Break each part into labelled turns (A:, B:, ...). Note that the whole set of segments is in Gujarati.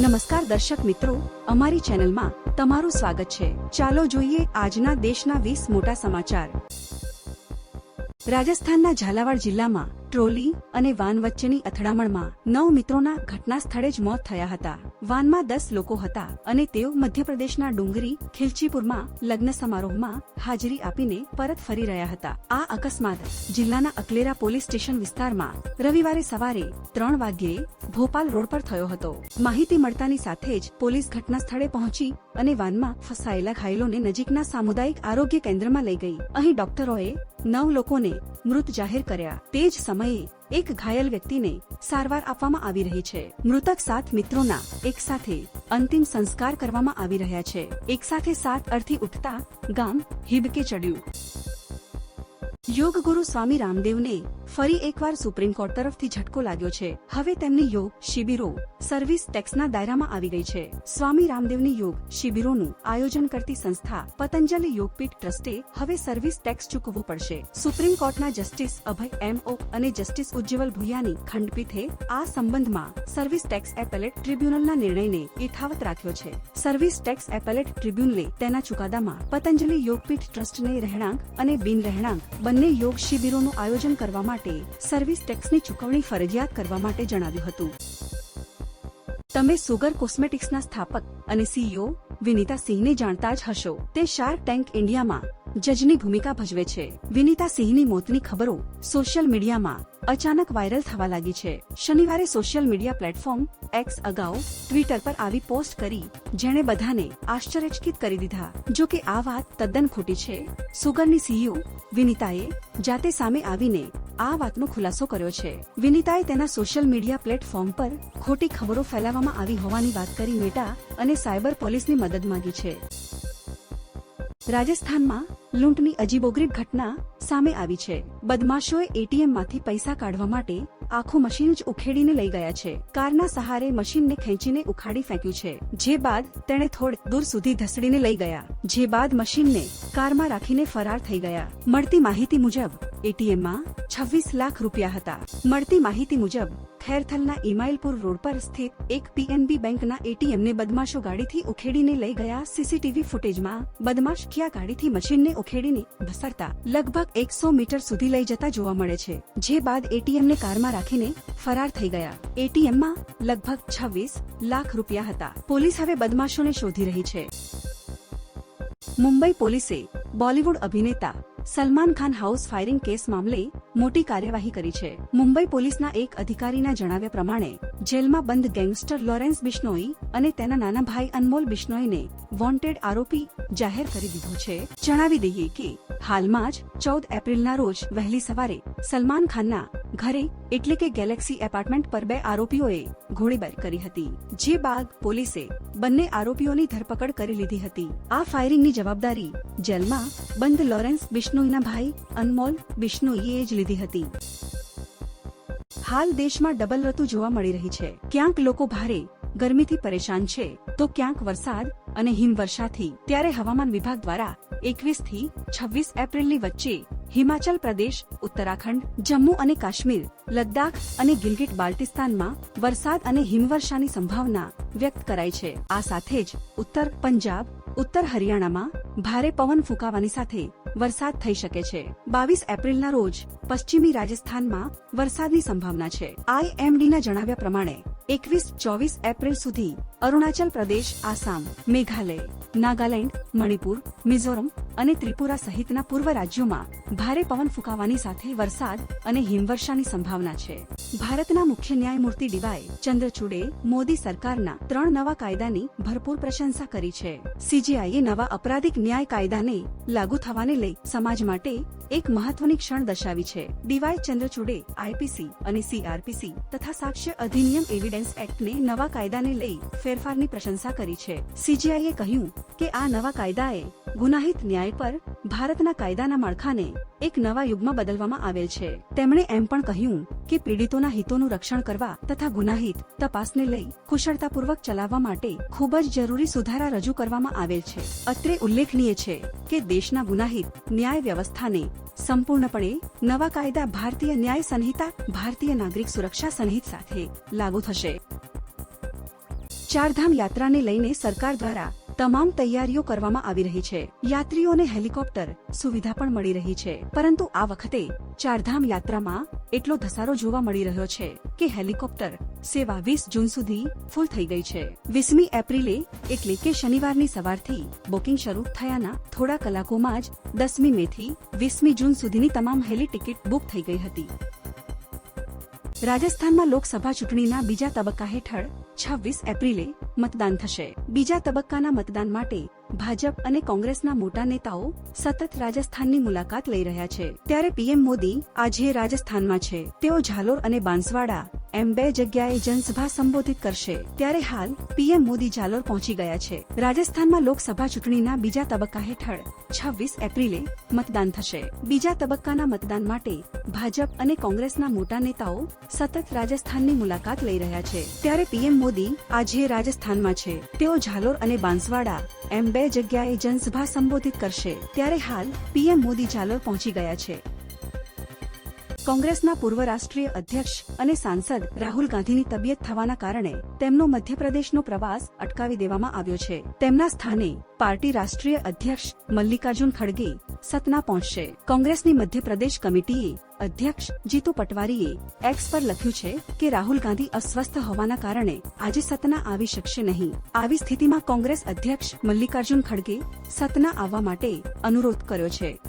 A: નમસ્કાર દર્શક મિત્રો, અમારી ચેનલમાં તમારું સ્વાગત છે. ચાલો જોઈએ આજના દેશના વીસ મોટા સમાચાર. રાજસ્થાનના ઝાલાવાડ જિલ્લામાં ટ્રોલી અને વાન વચ્ચેની અથડામણમાં નવ મિત્રોના ઘટના સ્થળે જ મોત થયા હતા. વાનમાં દસ લોકો હતા અને તેઓ મધ્યપ્રદેશના ડુંગરી, ખિલચીપુરમાં લગ્ન સમારોહમાં હાજરી આપીને પરત ફરી રહ્યા હતા. આ અકસ્માત જિલ્લાના અકલેરા પોલીસ સ્ટેશન વિસ્તારમાં રવિવારે સવારે ત્રણ વાગ્યે ભોપાલ રોડ પર થયો હતો. માહિતી મળતાની સાથે જ પોલીસ ઘટના સ્થળે પહોંચી અને વાનમાં ફસાયેલા ઘાયલોને નજીકના સામુદાયિક આરોગ્ય કેન્દ્રમાં લઈ ગઈ. અહીં ડોક્ટરોએ નવ લોકોને મૃત જાહેર કર્યા. તે જ સમયે એક ઘાયલ વ્યક્તિને સારવાર આપવામાં આવી રહી છે. મૃતક સાત મિત્રોના એક સાથે અંતિમ સંસ્કાર કરવામાં આવી રહ્યા છે. એક સાથે સાત અર્થી ઉઠતા ગામ હિબકે ચડ્યું. યોગ ગુરુ સ્વામી રામદેવને ફરી એકવાર સુપ્રીમ કોર્ટ તરફથી ઝટકો લાગ્યો છે. હવે તેમની યોગ શિબિરો, સર્વિસ ટેક્સના દાયરામાં આવી ગઈ છે. સ્વામી રામદેવની યોગ શિબિરોનું આયોજન કરતી સંસ્થા પતંજલિ યોગપીઠ ટ્રસ્ટે હવે સર્વિસ ટેક્સ ચૂકવવું પડશે. સુપ્રીમ કોર્ટના જસ્ટિસ અભય એમ ઓ અને જસ્ટિસ ઉજ્જવલ ભુયાની ખંડપીઠે આ સંબંધમાં સર્વિસ ટેક્સ એપેલેટ ટ્રિબ્યુનલના નિર્ણયને યથાવત રાખ્યો છે. સર્વિસ ટેક્સ એપેલેટ ટ્રિબ્યુનલે તેના ચુકાદામાં પતંજલિ યોગપીઠ ટ્રસ્ટને રહેણાંક અને બિન રહેણાંક બંને યોગ શિબિરોનું આયોજન કરવા માટે સર્વિસ ટેક્સની ચૂકવણી ફરજિયાત કરવા માટે જણાવ્યું હતું. તમે સુગર કોસ્મેટિક્સના સ્થાપક અને સીઈઓ વિનીતા સિંહને જાણતા જ હશો. તે શાર્ક ટેન્ક ઇન્ડિયામાં જજની ભૂમિકા ભજવે છે. વિનીતા સિંહની મોતની ખબરો સોશિયલ મીડિયામાં અચાનક વાયરલ થવા લાગી છે. શનિવારે સોશિયલ મીડિયા પ્લેટફોર્મ એક્સ અગાઉ ટ્વિટર પર આવી પોસ્ટ કરી જેણે બધાને આશ્ચર્યચકિત કરી દીધા. જો કે આ વાત તદ્દન ખોટી છે. સુગરની સીઈઓ વિનીતાએ જાતે સામે આવીને આ વાતનો ખુલાસો કર્યો છે. વિનીતાએ તેના સોશિયલ મીડિયા પ્લેટફોર્મ પર ખોટી ખબરો ફેલાવવામાં આવી હોવાની વાત કરી મેટા અને સાયબર પોલીસની મદદ માંગી છે. રાજસ્થાનમાં લૂંટની અજીબોગરીબ ઘટના સામે આવી છે. બદમાશોએ એટીએમમાંથી પૈસા કાઢવા માટે આખું મશીન જ ઉખેડીને લઈ ગયા છે. કારના સહારે મશીનને ખેંચીને ઉખાડી ફેંક્યું છે. જે બાદ તેણે થોડ દૂર સુધી ધસડીને લઈ ગયા. જે બાદ મશીનને કારમાં રાખીને ફરાર થઈ ગયા. મળતી માહિતી મુજબ, એટીએમમાં છવ્વીસ લાખ રૂપિયા હતા. મળતી માહિતી મુજબ ખેરથલના ઇમાઇલપુર રોડ પર સ્થિત એક પીએનબી બેંકના એટીએમને બદમાશો ગાડીથી ઉખેડીને લઈ ગયા સીસીટીવી ફૂટેજમાં. બદમાશ ક્યાં ગાડીથી મશીનને ઉખેડીને ઘસરતા લગભગ એકસો મીટર સુધી લઈ જતા જોવા મળે છે, જે બાદ એટીએમને કારમાં રાખીને ફરાર થઈ ગયા. એટીએમમાં લગભગ છવ્વીસ લાખ રૂપિયા હતા. પોલીસ હવે બદમાશોને શોધી રહી છે. મુંબઈ પોલીસે બોલિવૂડ અભિનેતા Salman Khan house firing case મામલે મોટી કાર્યવાહી કરી છે. મુંબઈ પોલીસના એક અધિકારીના જણાવ્યા પ્રમાણે, જેલમાં બંધ ગેંગસ્ટર લોરેન્સ બિશ્નોઈ અને તેના નાના ભાઈ અનમોલ બિશ્નોઈને વોન્ટેડ આરોપી જાહેર કરી દીધો છે. જણાવી દઈએ કે, હાલમાં જ ચૌદ એપ્રિલના રોજ વહેલી સવારે સલમાન ખાનના ઘરે, એટલે કે ગેલેક્સી એપાર્ટમેન્ટ પર બે આરોપીઓએ ગોળીબાર કરી હતી. જે બાદ પોલીસે બંને આરોપીઓની ધરપકડ કરી લીધી હતી. આ ફાયરિંગની જવાબદારી જેલમાં બંધ લોરેન્સ બિશ્નોઈના ભાઈ અનમોલ બિશ્નોઈએ જ લીધી હતી. હાલ દેશમાં ડબલ ઋતુ જોવા મળી રહી છે. ક્યાંક લોકો ભારે ગરમીથી પરેશાન છે, તો ક્યાંક વરસાદ અને હિમવર્ષાથી. ત્યારે હવામાન વિભાગ દ્વારા એકવીસથી છવ્વીસ એપ્રિલની વચ્ચે હિમાચલ પ્રદેશ, ઉત્તરાખંડ, જમ્મુ અને કાશ્મીર, લદ્દાખ અને ગિલગિટ બાલ્ટિસ્તાનમાં વરસાદ અને હિમવર્ષાની સંભાવના વ્યક્ત કરાઈ છે. આ સાથે જ ઉત્તર પંજાબ, ઉત્તર હરિયાણામાં ભારે પવન ફૂંકાવાની સાથે વરસાદ થઈ શકે છે. બાવીસ એપ્રિલના રોજ પશ્ચિમી રાજસ્થાનમાં વરસાદની સંભાવના છે. આઈએમડીના જણાવ્યા પ્રમાણે, એકવીસ ચોવીસ એપ્રિલ સુધી અરુણાચલ પ્રદેશ, આસામ, મેઘાલય, નાગાલેન્ડ, મણિપુર, મિઝોરમ અને ત્રિપુરા સહિતના પૂર્વ રાજ્યોમાં ભારે પવન ફૂંકાવાની સાથે વરસાદ અને હિમવર્ષાની સંભાવના છે. ભારતના મુખ્ય ન્યાયમૂર્તિ ડીવાય ચંદ્રચૂડે મોદી સરકારના ત્રણ નવા કાયદાની ભરપૂર પ્રશંસા કરી છે. સીજીઆઈએ નવા અપરાધિક ન્યાય કાયદાને લાગુ થવાને લઈ સમાજ માટે એક મહત્વની ક્ષણ દર્શાવી છે. ડીવાય ચંદ્રચૂડે આઈપીસી અને સીઆરપીસી તથા સાક્ષ્ય અધિનિયમ એવિડન્સ એક્ટને નવા કાયદાને લઈ ફેરફારની પ્રશંસા કરી છે. સીજીઆઈએ કહ્યું કે આ નવા કાયદાએ ગુનાહિત ન્યાય પર ભારતના કાયદાના માળખાને એક નવા યુગમાં બદલવામાં આવેલ છે. તેમણે એમ પણ કહ્યું કે પીડિતોના હિતોનું રક્ષણ કરવા તથા ગુનાહિત તપાસને લઈ કુશળતાપૂર્વક ચલાવવા માટે ખૂબ જ જરૂરી સુધારા રજૂ કરવામાં આવેલ છે. અત્રે ઉલ્લેખનીય છે કે દેશના ગુનાહિત ન્યાય વ્યવસ્થાને સંપૂર્ણપણે નવા કાયદા ભારતીય ન્યાય સંહિતા, ભારતીય નાગરિક સુરક્ષા સંહિત સાથે લાગુ થશે. ચારધામ યાત્રાને લઈને સરકાર દ્વારા તમામ તૈયારીઓ કરવામાં આવી રહી છે. યાત્રીઓને હેલિકોપ્ટર સુવિધા પણ મળી રહી છે. પરંતુ આ વખતે ચારધામ યાત્રામાં એટલો ધસારો જોવા મળી રહ્યો છે કે હેલિકોપ્ટર સેવા વીસ જૂન સુધી ફૂલ થઈ ગઈ છે. વીસમી એપ્રિલે એટલે કે શનિવારની સવારથી બુકિંગ શરૂ થયાના થોડા કલાકોમાં જ દસમી મે થી વીસમી જૂન સુધીની તમામ હેલી ટિકિટ બુક થઈ ગઈ હતી. રાજસ્થાનમાં લોકસભા ચૂંટણીના બીજા તબક્કા હેઠળ છવ્વીસ એપ્રિલે મતદાન થશે. બીજા તબક્કાના મતદાન માટે ભાજપ અને કોંગ્રેસના મોટા નેતાઓ સતત રાજસ્થાનની મુલાકાત લઈ રહ્યા છે. ત્યારે પીએમ મોદી આજે રાજસ્થાનમાં છે. તેઓ ઝાલોર અને બાંસવાડા એમ બે જગ્યાએ જનસભા સંબોધિત કરશે. ત્યારે હાલ, પીએમ મોદી જાલોર પહોંચી ગયા છે. રાજસ્થાનમાં લોકસભા ચૂંટણીના બીજા તબક્કા હેઠળ છવ્વીસ એપ્રિલે મતદાન થશે. બીજા તબક્કાના મતદાન માટે ભાજપ અને કોંગ્રેસના મોટા નેતાઓ સતત રાજસ્થાનની મુલાકાત લઈ રહ્યા છે. ત્યારે પીએમ મોદી આજે રાજસ્થાનમાં છે. તેઓ ઝાલોર અને બાંસવાડા એમ બે જગ્યાએ જનસભા સંબોધિત કરશે. ત્યારે હાલ, પીએમ મોદી જાલોર પહોંચી ગયા છે. કોંગ્રેસના પૂર્વ રાષ્ટ્રીય અધ્યક્ષ અને સાંસદ રાહુલ ગાંધીની તબિયત થવાના કારણે તેમનો મધ્યપ્રદેશનો પ્રવાસ અટકાવી દેવામાં આવ્યો છે. તેમના સ્થાને પાર્ટી રાષ્ટ્રીય અધ્યક્ષ મલ્લિકાર્જુન ખડગે સતના પહોંચશે. કોંગ્રેસની મધ્યપ્રદેશ કમિટીએ અધ્યક્ષ જીતુ પટવારીએ એક્સ પર લખ્યું છે કે રાહુલ ગાંધી અસ્વસ્થ હોવાના કારણે આજે સતના આવી શકશે નહીં. આવી સ્થિતિમાં કોંગ્રેસ અધ્યક્ષ મલ્લિકાર્જુન ખડગે સતના આવવા માટે અનુરોધ કર્યો છે.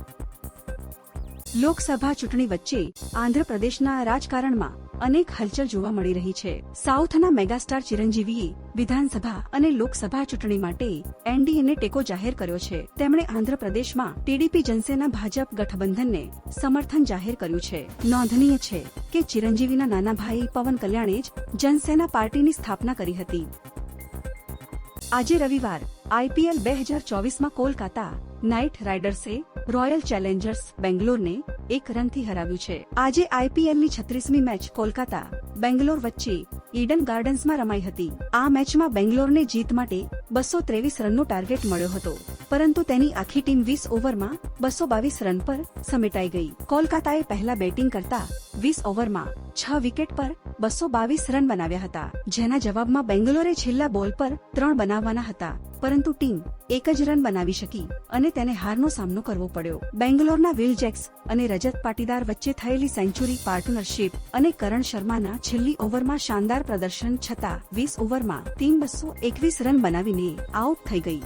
A: લોકસભા ચૂંટણી વચ્ચે આંધ્રપ્રદેશના રાજકારણમાં અનેક હલચલ જોવા મળી રહી છે. સાઉથના મેગાસ્ટાર ચિરંજીવીએ વિધાનસભા અને લોકસભા ચૂંટણી માટે એનડીએને ટેકો જાહેર કર્યો છે. તેમણે આંધ્રપ્રદેશમાં ટીડીપી જનસેના ભાજપ ગઠબંધનને સમર્થન જાહેર કર્યું છે. નોંધનીય છે કે ચિરંજીવીના નાના ભાઈ પવન કલ્યાણે જ જનસેના પાર્ટીની સ્થાપના કરી હતી. આજે રવિવાર આઈપીએલ બે હજાર ચોવીસમાં કોલકાતા નાઇટ રાઇડર્સે રોયલ ચેલેન્જર્સ બેંગ્લોરને એક રનથી હરાવ્યું છે. આજે આઈપીએલની છત્રીસમી મેચ કોલકાતા બેંગ્લોર વચ્ચે ઈડન ગાર્ડન્સમાં રમાઈ હતી. આ મેચમાં બેંગ્લોરને જીત માટે બસો ત્રેવીસ રનનો ટાર્ગેટ મળ્યો હતો. પરંતુ તેની આખી ટીમ વીસ ઓવરમાં બસો બાવીસ રન પર સમેટાઈ ગઈ. કોલકાતાએ પહેલા બેટિંગ કરતા વીસ ઓવરમાં છ વિકેટ પર બસો બાવીસ રન બનાવ્યા હતા, જેના જવાબમાં બેંગ્લોરે છેલ્લા બોલ પર ત્રણ બનાવવાના હતા, પરંતુ ટીમ એક જ રન બનાવી શકી અને તેને હારનો સામનો કરવો પડ્યો. બેંગ્લોરના વિલ જેક્સ અને રજત પાટીદાર વચ્ચે થયેલી સેન્ચુરી પાર્ટનરશિપ અને કરણ શર્માના છેલ્લી ઓવરમાં શાનદાર પ્રદર્શન છતાં વીસ ઓવરમાં ટીમ બસો એકવીસ રન બનાવીને આઉટ થઈ ગઈ.